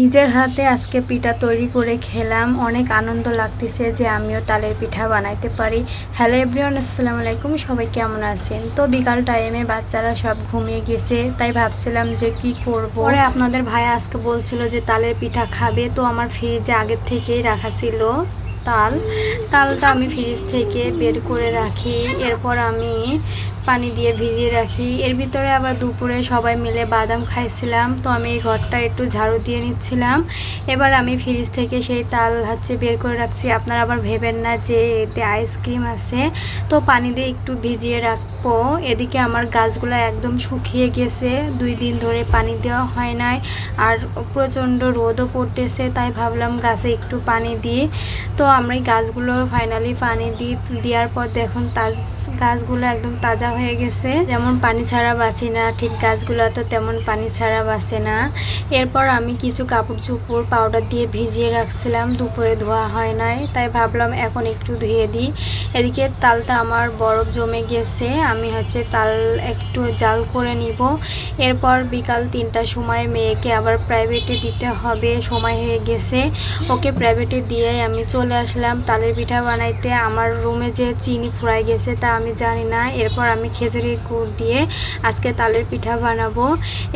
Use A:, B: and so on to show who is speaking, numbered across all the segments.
A: নিজের হাতে আজকে পিঠা তৈরি করে খেলাম। অনেক আনন্দ লাগতেছে যে আমিও তালের পিঠা বানাইতে পারি। হ্যালো এভরিওয়ান আসসালামু আলাইকুম। সবাই কেমন আছেন? তো বিকাল টাইমে বাচ্চারা সব ঘুমিয়ে গেছে, তাই ভাবছিলাম যে কি করব? পরে আপনাদের ভাই আজকে বলছিল যে তালের পিঠা খাবে, তো আমার ফ্রিজে আগের থেকেই রাখা ছিল তাল। তালটা আমি ফ্রিজ থেকে বের করে রাখি। এরপর আমি পানি দিয়ে ভিজিয়ে রাখি। এর ভিতরে আবার দুপুরে সবাই মিলে বাদাম খাইছিলাম। তো আমি এই ঘরটা একটু ঝাড়ু দিয়ে নিচ্ছিলাম। এবার আমি ফ্রিজ থেকে সেই তাল হচ্ছে বের করে রাখছি। আপনারা আবার ভেবেন না যে এতে আইসক্রিম আছে। তো পানি দিয়ে একটু ভিজিয়ে রাখব। এদিকে আমার গাছগুলো একদম শুকিয়ে গেছে। দুই দিন ধরে পানি দেওয়া হয় নাই। আর প্রচণ্ড রোদও পড়তেছে, তাই ভাবলাম গাছে একটু পানি দিই। তো আমরা গাছগুলো ফাইনালি পানি দিই দেওয়ার পর দেখুন তাজ, গাছগুলো একদম তাজা হয়ে গেছে। যেমন পানি ছাড়া বাঁচি না, ঠিক গাছগুলো তো তেমন পানি ছাড়া বাঁচে না। এরপর আমি কিছু কাপড় চুপড় পাউডার দিয়ে ভিজিয়ে রাখছিলাম, দুপুরে ধোয়া হয় নাই। তাই ভাবলাম এখন একটু ধুয়ে দিই। এদিকে তালটা আমার বরফ জমে গেছে, আমি হচ্ছে তাল একটু জাল করে নিব। এরপর বিকাল তিনটার সময় মেয়েকে আবার প্রাইভেটে দিতে হবে, সময় হয়ে গেছে। ওকে প্রাইভেটে দিয়ে আমি চলে আসলাম। তালের পিঠা বানাইতে আমার রুমে যে চিনি ফুরাই গেছে তা আমি জানি না। এরপর আমি খেজুরি গুড় দিয়ে আজকে তালের পিঠা বানাবো।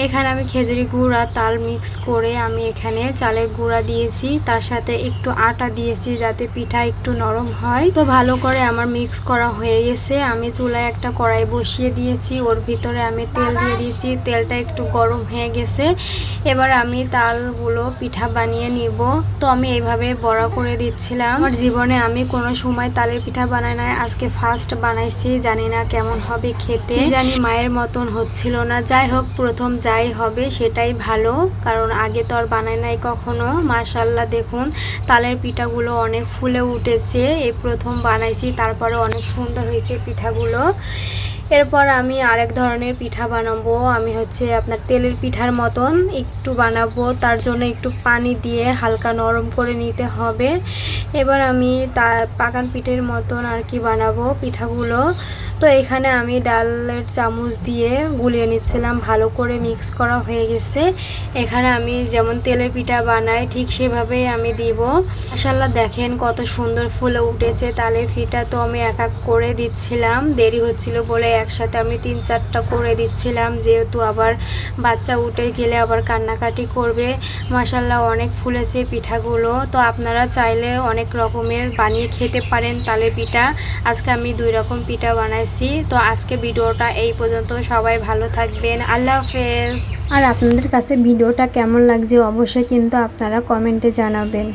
A: এখানে আমি খেজুরি গুড় আর তাল মিক্স করে আমি এখানে চালের গুঁড়া দিয়েছি। তার সাথে একটু আটা দিয়েছি যাতে পিঠা একটু নরম হয়। তো ভালো করে আমার মিক্স করা হয়ে গেছে। আমি চুলায় একটা কড়াই বসিয়ে দিয়েছি। ওর ভিতরে আমি তেল দিয়ে দিয়েছি। তেলটা একটু গরম হয়ে গেছে। এবার আমি তালগুলো পিঠা বানিয়ে নিব। তো আমি এইভাবে বড়া করে দিচ্ছিলাম। আমার জীবনে আমি কোনো সময় তালের পিঠা বানাই নাই। আজকে ফার্স্ট বানাইছি। জানি না কেমন হবে। খেতে জানি? মায়ের মতন হচ্ছিল না। যাই হোক প্রথম যাই হবে সেটাই ভালো। কারণ আগে তো আর বানায় নাই কখনো। মাশাল্লাহ দেখুন তালের পিঠাগুলো অনেক ফুলে উঠেছে। এই প্রথম বানাইছি তারপরে অনেক সুন্দর হয়েছে পিঠাগুলো। এরপর আমি আরেক ধরনের পিঠা বানাবো। আমি হচ্ছে আপনার তেলের পিঠার মতন একটু বানাবো। তার জন্য একটু পানি দিয়ে হালকা নরম করে নিতে হবে। এবার আমি তা পাকান পিঠের মতন আর কি বানাবো পিঠাগুলো। তো এখানে আমি ডালের চামচ দিয়ে গুলিয়ে নিচ্ছিলাম, ভালো করে মিক্স করা হয়ে গেছে। এখানে আমি যেমন তেলের পিঠা বানাই, ঠিক সেভাবেই আমি দিব। মাসাল্লাহ দেখেন কত সুন্দর ফুলে উঠেছে। তালের পিঠা তো আমি এক এক করে দিচ্ছিলাম। দেরি হচ্ছিল বলে একসাথে আমি তিন চারটা করে দিচ্ছিলাম, যেহেতু আবার বাচ্চা উঠে গেলে আবার কান্নাকাটি করবে। মাসাল্লাহ অনেক ফুলেছে পিঠাগুলো। তো আপনারা চাইলে অনেক রকমের বানিয়ে খেতে পারেন তালে পিঠা। আজকে আমি দুই রকম পিঠা বানাইছি। তো আজকে ভিডিওটা এই পর্যন্ত। সবাই ভালো থাকবেন। আল্লাহ হাফেজ। আর আপনাদের কাছে ভিডিওটা কেমন লাগছে অবশ্যই কিন্তু আপনারা কমেন্টে জানাবেন।